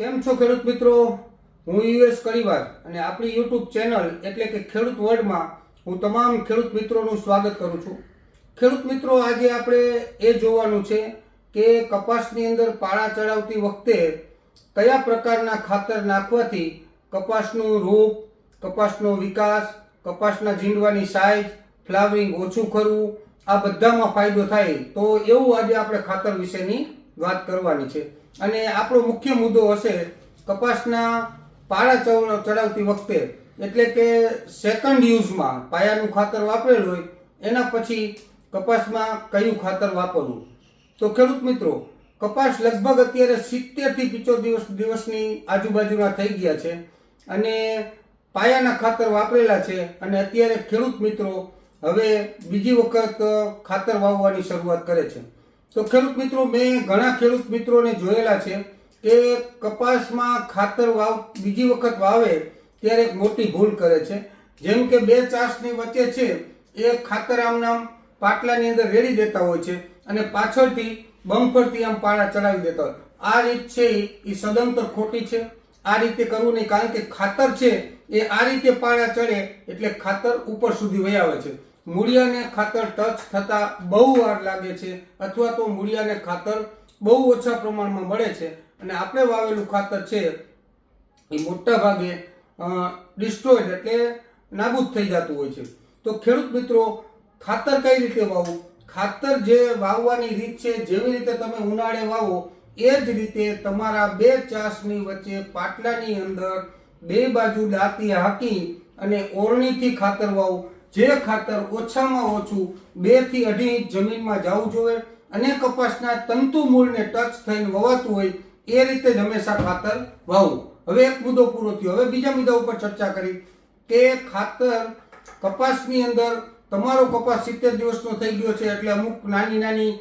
કેમ છો ખેડૂત મિત્રો? હું યુએસ કડીવાર અને આપણી યુટ્યુબ ચેનલ એટલે કે ખેડૂત વર્લ્ડમાં હું તમામ ખેડૂત મિત્રોનું સ્વાગત કરું છું. ખેડૂત મિત્રો, આજે આપણે એ જોવાનું છે કે કપાસની અંદર પાળા ચડાવતી વખતે કયા પ્રકારના ખાતર નાખવાથી કપાસનું રૂપ, કપાસનો વિકાસ, કપાસના ઝીંડવાની સાઇઝ ફ્લાવરિંગ ઓછું કરવું આ બધામાં ફાયદો થાય. તો એવું આજે આપણે ખાતર વિશેની વાત કરવાની છે. અને આપણો મુખ્ય મુદ્દો હશે કપાસના પાળા ચવ- ચડાવતી વખતે. એટલે કે સેકન્ડ યુઝમાં પાયાનું ખાતર વાપરેલું હોય, એના પછી કપાસમાં કયું ખાતર વાપરવું? તો ખેડૂત મિત્રો, કપાસ લગભગ અત્યારે સિત્તેરથી પિચો દિવસ, દિવસની આજુબાજુના થઈ ગયા છે. અને પાયાના ખાતર વાપરેલા છે. અને અત્યારે ખેડૂત મિત્રો હવે બીજી વખત ખાતર વાવવાની શરૂઆત કરે છે. તો ખેડૂત મિત્રો, મેં ઘણા ખેડૂત મિત્રોને જોયેલા છે કે કપાસમાં ખાતર વાવ, બીજી વખત વાવે ત્યારે એક મોટી ભૂલ કરે છે. જેમ કે બે ચાસની વચ્ચે છે, એ ખાતર આમ નામ પાટલાની અંદર રેડી દેતા હોય છે અને પાછળથી બમ્પરથી આમ પાળા ચડાવી દેતા હોય. આ રીત છે એ સદંતર ખોટી છે. આ રીતે કરવું નહીં, કારણ કે ખાતર છે, એ આ રીતે પાળા ચડે એટલે ખાતર ઉપર સુધી વહી આવે છે. મૂળિયાને ખાતર ટચ થતાં બહુ વાર લાગે છે અથવા તો મૂળિયાને ખાતર બહુ ઓછા પ્રમાણમાં મળે છે. અને આપણે વાવેલું ખાતર છે, એ મોટા ભાગે ડિસ્ટ્રોઈડ એટલે નાબૂદ થઈ જતું હોય છે. તો ખેડૂત મિત્રો, ખાતર કઈ રીતે વાવવું? ખાતર જે વાવવાની રીત છે, જેવી રીતે તમે ઉનાળે વાવો, એ જ રીતે તમારા બે ચાસની વચ્ચે પાટલાની અંદર બે બાજુ દાંતી હાકી અને ઓરણીથી ખાતર વાવો. જે ખાતર ઓછામાં ઓછું બેથી અઢી ઇંચ જમીનમાં જવું જોઈએ અને કપાસના તંતુ મૂળને ટચ થઈને વવાતું હોય એ રીતે જ હંમેશા ખાતર વાવવું હવે એક મુદ્દો પૂરો થયો. હવે બીજા મુદ્દા ઉપર ચર્ચા કરી કે ખાતર કપાસની અંદર તમારો કપાસ સિત્તેર દિવસનો થઈ ગયો છે એટલે અમુક નાની નાની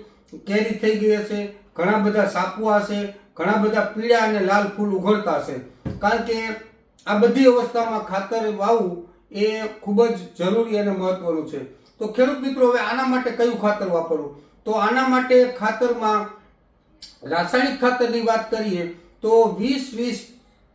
કેરી થઈ ગઈ હશે, ઘણા બધા સાપવા હશે, ઘણા બધા પીળા અને લાલ ફૂલ ઉઘડતા હશે. કારણ કે આ બધી અવસ્થામાં ખાતર વાવવું એ ખૂબ જ જરૂરી અને મહત્વનું છે. તો ખેડૂત મિત્રો, હવે આના માટે કયું ખાતર વાપરવું? તો આના માટે ખાતરમાં રાસાયણિક ખાતરની વાત કરીએ, તો વીસ વીસ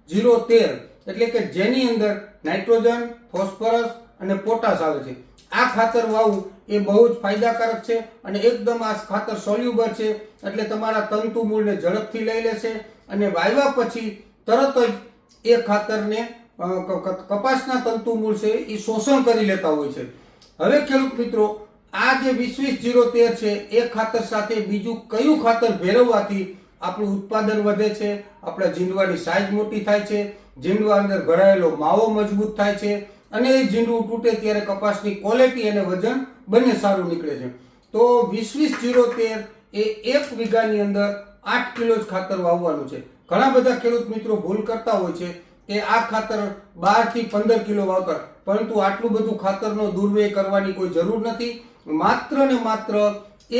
જીરો તેર એટલે કે જેની અંદર નાઇટ્રોજન, ફોસ્ફરસ અને પોટાશ આવે છે. આ ખાતર વાવવું એ બહુ જ ફાયદાકારક છે અને એકદમ આ ખાતર સોલ્યુબર છે એટલે તમારા તંતુ મૂળને ઝડપથી લઈ લેશે અને વાવ્યા પછી તરત જ એ ખાતરને કપાસના તંતુ મૂળ છે એ શોષણ કરી લેતા હોય છે. હવે ખેડૂત મિત્રો, આ જે વીસ વીસ જીરો તેર છે, એ ખાતર સાથે બીજું કયું ખાતર ભેરવવાથી આપણું ઉત્પાદન વધે છે? આપણા જીંડવાની સાઇઝ મોટી થાય છે જીંડવા અંદર ભરાયેલો માવો મજબૂત થાય છે, અને એ જીંડવું તૂટે ત્યારે કપાસની ક્વોલિટી અને વજન બંને સારું નીકળે છે. તો વીસ વીસ જીરો તેર એ એક વીઘાની અંદર આઠ કિલો જ ખાતર વાવવાનું છે. ઘણા બધા ખેડૂત મિત્રો ભૂલ કરતા હોય છે કે આ ખાતર બારથી પંદર કિલો વાવતા પરંતુ આટલું બધું ખાતરનો દુર્વ્યય કરવાની કોઈ જરૂર નથી. માત્ર ને માત્ર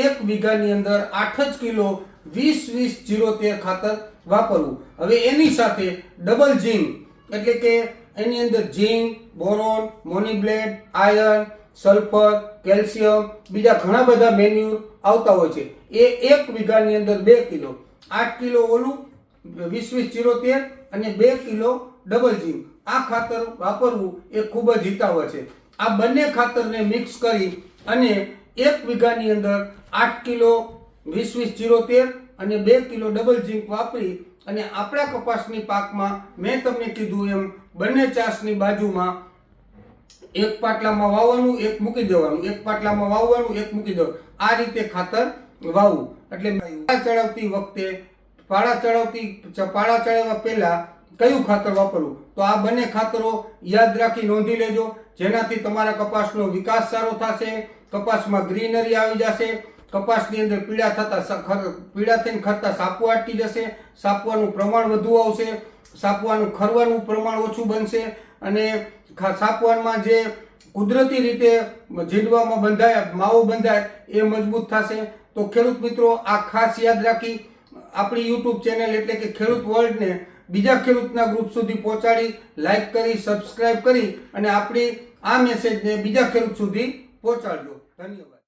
એક વીઘાની અંદર આઠ જ કિલો વીસ વીસ જીરો તેર ખાતર વાપરવું. હવે એની સાથે ડબલ ઝીંક એટલે કે એની અંદર ઝીંક બોરોન મોનીબ્લેડ આયર્ન સલ્ફર કેલ્શિયમ બીજા ઘણા બધા મેન્યુર આવતા હોય છે. એ એક વીઘાની અંદર બે કિલો. આઠ કિલો ઓલું, વીસ વીસ જીરો તેર અને બે કિલો ડબલ જીવ આ ખાતર વાપરવું એ ખૂબ જ હિતાવહ છે. આ બંને ખાતરને મિક્સ કરી અને એક વીઘાની અંદર આઠ કિલો વીસ વીસ જીરો તેર અને બે કિલો ડબલ ઝીંક વાપરી અને આપણા કપાસની પાકમાં મેં તમને કીધું એમ બંને ચાસની બાજુમાં એક પાટલામાં વાવવાનું, એક મૂકી દેવાનું. એક પાટલામાં વાવવાનું, એક મૂકી દેવાનું. આ રીતે ખાતર વાવવું. એટલે પાળા ચડાવતી વખતે, પાળા ચડાવતી, પાળા ચડાવવા પહેલા કયું ખાતર વાપરવું? તો આ બંને ખાતરો યાદ રાખી નોંધી લેજો. જેનાથી તમારા કપાસનો વિકાસ સારો થશે, કપાસમાં ગ્રીનરી આવી જશે, કપાસની અંદર પીળા થતા પીડા થઈને ખરતા સાપુ આટી જશે સાપવાનું પ્રમાણ વધુ આવશે સાપવાનું ખરવાનું પ્રમાણ ઓછું બનશે, અને સાપવાનમાં જે કુદરતી રીતે જીંડવામાં બંધાય, માવો બંધાય, એ મજબૂત થશે. તો ખેડૂત મિત્રો, આ ખાસ યાદ રાખી આપણી યુટ્યુબ ચેનલ એટલે કે ખેડૂત વર્લ્ડને બીજા ખેડૂતના ગ્રુપ સુધી પહોંચાડી લાઈક કરી સબસ્ક્રાઇબ કરી અને આપણી આ મેસેજને બીજા ખેડૂત સુધી પહોંચાડજો. ધન્યવાદ.